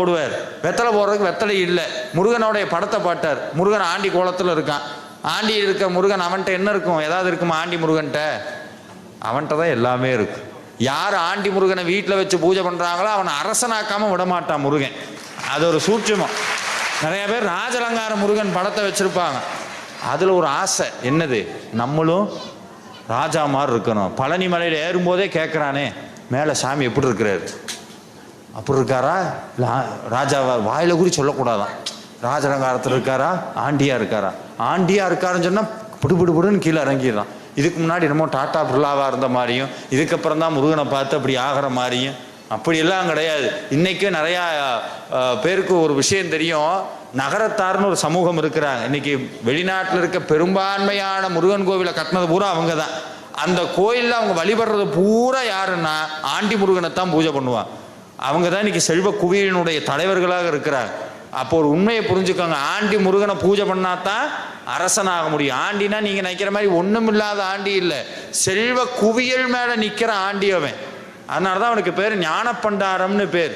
போடுவார். வெத்தலை போடுறதுக்கு வெத்தலை இல்லை. முருகனுடைய படத்தை பாட்டார். முருகன் ஆண்டி கோலத்தில் இருக்கான். ஆண்டி இருக்க முருகன் அவன்கிட்ட என்ன இருக்கும்? ஏதாவது இருக்குமா ஆண்டி முருகன்ட்ட அவன்கிட்ட தான் எல்லாமே இருக்கு. யார் ஆண்டி முருகனை வீட்டில் வச்சு பூஜை பண்ணுறாங்களோ அவனை அரசனாக்காமல் விடமாட்டான் முருகன். அது ஒரு சூட்சமம். நிறைய பேர் ராஜலங்கார முருகன் படத்தை வச்சுருப்பாங்க. அதில் ஒரு ஆசை. என்னது? நம்மளும் ராஜா மாதிரி இருக்கணும். பழனி மலையில் ஏறும்போதே கேட்குறானே மேலே சாமி எப்படி இருக்கிறாரு? அப்படி இருக்காரா ராஜாவை ராஜாவா வாயில குறி சொல்லக்கூடாதான். ராஜரங்காரத்தில் இருக்காரா? ஆண்டியா இருக்காரா? ஆண்டியா இருக்காருன்னு சொன்னா புடு புடு புடுன்னு கீழே இறங்கிடுறான். இதுக்கு முன்னாடி என்னமோ டாட்டா பிர்லாவா இருந்த மாதிரியும் இதுக்கப்புறம் தான் முருகனை பார்த்து அப்படி ஆகிற மாதிரியும். அப்படியெல்லாம் கிடையாது. இன்னைக்கும் நிறையா பேருக்கு ஒரு விஷயம் தெரியும். நகரத்தார்னு ஒரு சமூகம் இருக்கிறாங்க. இன்னைக்கு வெளிநாட்டில் இருக்க பெரும்பான்மையான முருகன் கோவிலை கட்டினது பூரா அவங்க தான் அந்த கோயிலில் அவங்க வழிபடுறது பூரா யாருன்னா ஆண்டி முருகனை தான் பூஜை பண்ணுவாங்க அவங்க தான் இன்னைக்கு செல்வ குவியலினுடைய தலைவர்களாக இருக்கிறாங்க அப்போ ஒரு உண்மையை புரிஞ்சுக்கோங்க. ஆண்டி முருகனை பூஜை பண்ணாதான் அரசனாக முடியும். ஆண்டினா நீங்க நினைக்கிற மாதிரி ஒண்ணும் இல்லாத ஆண்டி இல்லை. செல்வ குவியல் மேல நிக்கிற ஆண்டி அவன். அதனால தான் அவனுக்கு பேர் ஞானப்பண்டாரம்னு பேர்.